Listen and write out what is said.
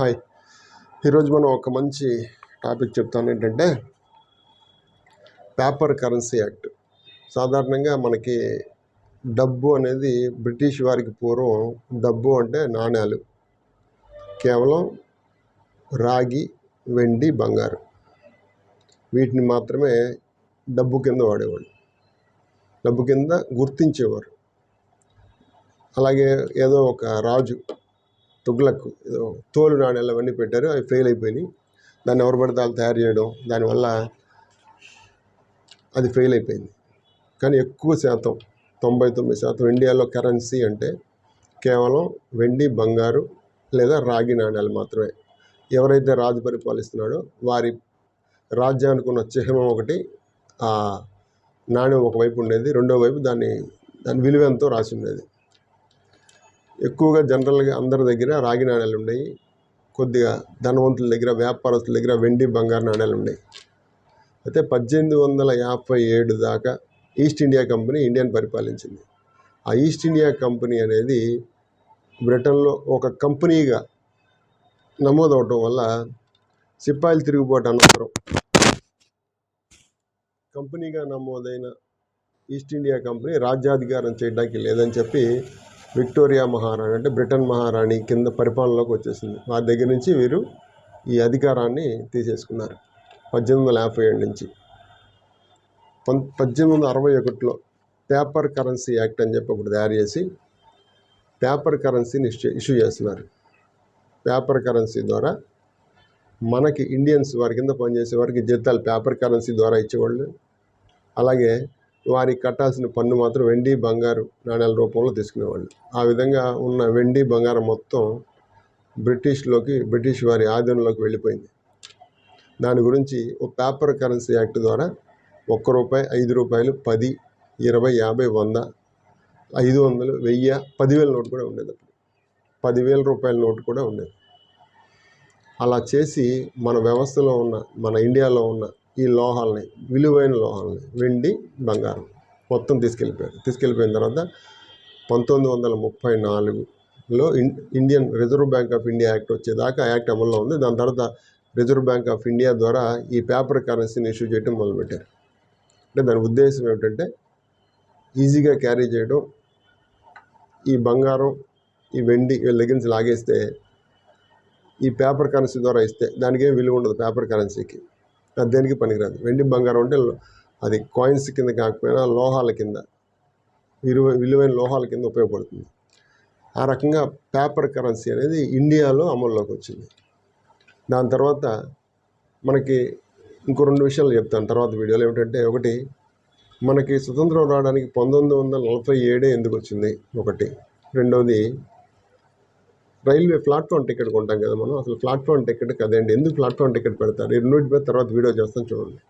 Hi. ఈరోజు మనం ఒక మంచి టాపిక్ చెప్తాను ఏంటంటే పేపర్ కరెన్సీ యాక్ట్. సాధారణంగా మనకి డబ్బు అనేది బ్రిటిష్ వారికి పూర్వం డబ్బు అంటే నాణ్యాలు కేవలం రాగి వెండి బంగారు. వీటిని మాత్రమే డబ్బు కింద వాడేవాళ్ళు. డబ్బు కింద గుర్తించేవారు. అలాగే ఏదో ఒక రాజు తుగ్లక్ తోలు నాణ్యాలు అవన్నీ పెట్టారు అవి ఫెయిల్ అయిపోయినాయి. దాన్ని ఎవరు పడితే వాళ్ళు తయారు చేయడం దానివల్ల అది ఫెయిల్ అయిపోయింది. కానీ ఎక్కువ శాతం తొంభై తొమ్మిది శాతం ఇండియాలో కరెన్సీ అంటే కేవలం వెండి బంగారు లేదా రాగి నాణ్యాలు మాత్రమే. ఎవరైతే రాజు పరిపాలిస్తున్నాడో వారి రాజ్యానికి ఉన్న చిహ్నం ఒకటి ఆ నాణ్యం ఒకవైపు ఉండేది రెండో వైపు దాన్ని దాని విలువ ఎంతో రాసి ఉండేది. ఎక్కువగా జనరల్గా అందరి దగ్గర రాగి నాణ్యాలు ఉన్నాయి. కొద్దిగా ధనవంతుల దగ్గర వ్యాపారస్తుల దగ్గర వెండి బంగారు నాణ్యాలు ఉన్నాయి. అయితే పద్దెనిమిది వందల యాభై ఏడు దాకా ఈస్ట్ ఇండియా కంపెనీ ఇండియాని పరిపాలించింది. ఆ ఈస్ట్ ఇండియా కంపెనీ అనేది బ్రిటన్లో ఒక కంపెనీగా నమోదవటం వల్ల సిప్పాయిలు తిరుగుబాటు అనంతరం కంపెనీగా నమోదైన ఈస్ట్ ఇండియా కంపెనీ రాజ్యాధికారం చేయడానికి లేదని చెప్పి విక్టోరియా మహారాణి అంటే బ్రిటన్ మహారాణి కింద పరిపాలనలోకి వచ్చేసింది. వారి దగ్గర నుంచి వీరు ఈ అధికారాన్ని తీసేసుకున్నారు. పద్దెనిమిది వందల యాభై ఏడు నుంచి. పం పద్దెనిమిది వందల అరవై ఒకటిలో పేపర్ కరెన్సీ యాక్ట్ అని చెప్పి ఒకటి తయారు చేసి పేపర్ కరెన్సీని ఇష్యూ ఇష్యూ చేస్తున్నారు. పేపర్ కరెన్సీ ద్వారా మనకి ఇండియన్స్ వారి కింద పనిచేసే వారికి జీతాలు పేపర్ కరెన్సీ ద్వారా ఇచ్చేవాళ్ళు. అలాగే వారికి కట్టాల్సిన పన్ను మాత్రం వెండి బంగారు నాణ్యాల రూపంలో తీసుకునేవాళ్ళు. ఆ విధంగా ఉన్న వెండి బంగారం మొత్తం బ్రిటిష్లోకి బ్రిటిష్ వారి ఆధీనంలోకి వెళ్ళిపోయింది. దాని గురించి ఒక పేపర్ కరెన్సీ యాక్ట్ ద్వారా ఒక్క రూపాయి ఐదు రూపాయలు పది ఇరవై యాభై వంద ఐదు వందలు వెయ్యి పదివేల నోటు కూడా ఉండేది అప్పుడు. పదివేల రూపాయల నోటు కూడా ఉండేది. అలా చేసి మన వ్యవస్థలో ఉన్న మన ఇండియాలో ఉన్న ఈ లోహాలని విలువైన లోహాలని వెండి బంగారం మొత్తం తీసుకెళ్ళిపోయారు. తీసుకెళ్ళిపోయిన తర్వాత పంతొమ్మిది వందల ముప్పై నాలుగులో in Indian Reserve Bank of India act వచ్చేదాకా యాక్ట్ అమల్లో ఉంది. దాని తర్వాత రిజర్వ్ బ్యాంక్ ఆఫ్ ఇండియా ద్వారా ఈ పేపర్ కరెన్సీని ఇష్యూ చేయడం మొదలుపెట్టారు. అంటే దాని ఉద్దేశం ఏమిటంటే ఈజీగా క్యారీ చేయడం ఈ బంగారం ఈ వెండి వీళ్ళ దగ్గర నుంచి లాగేస్తే ఈ పేపర్ కరెన్సీ ద్వారా ఇస్తే దానికి ఏం విలువ ఉండదు పేపర్ కరెన్సీకి. దేనికి పనికిరాదు. వెండి బంగారం అంటే అది కాయిన్స్ కింద కాకపోయినా లోహాల కింద విలువ విలువైన లోహాల కింద ఉపయోగపడుతుంది. ఆ రకంగా పేపర్ కరెన్సీ అనేది ఇండియాలో అమల్లోకి వచ్చింది. దాని తర్వాత మనకి ఇంకో రెండు విషయాలు చెప్తాను తర్వాత వీడియోలో. ఏమిటంటే ఒకటి మనకి స్వతంత్రం రావడానికి పంతొమ్మిది వందల నలభై ఏడే ఎందుకు వచ్చింది? ఒకటి. రెండవది రైల్వే ప్లాట్ఫామ్ టికెట్ కొంటాం కదా మనం అసలు ప్లాట్ఫామ్ టికెట్ కదండి ఎందుకు ప్లాట్ఫామ్ టికెట్ పెడతారు? రెండు రెండింటి మీద తర్వాత వీడియో చేస్తాం చూడండి.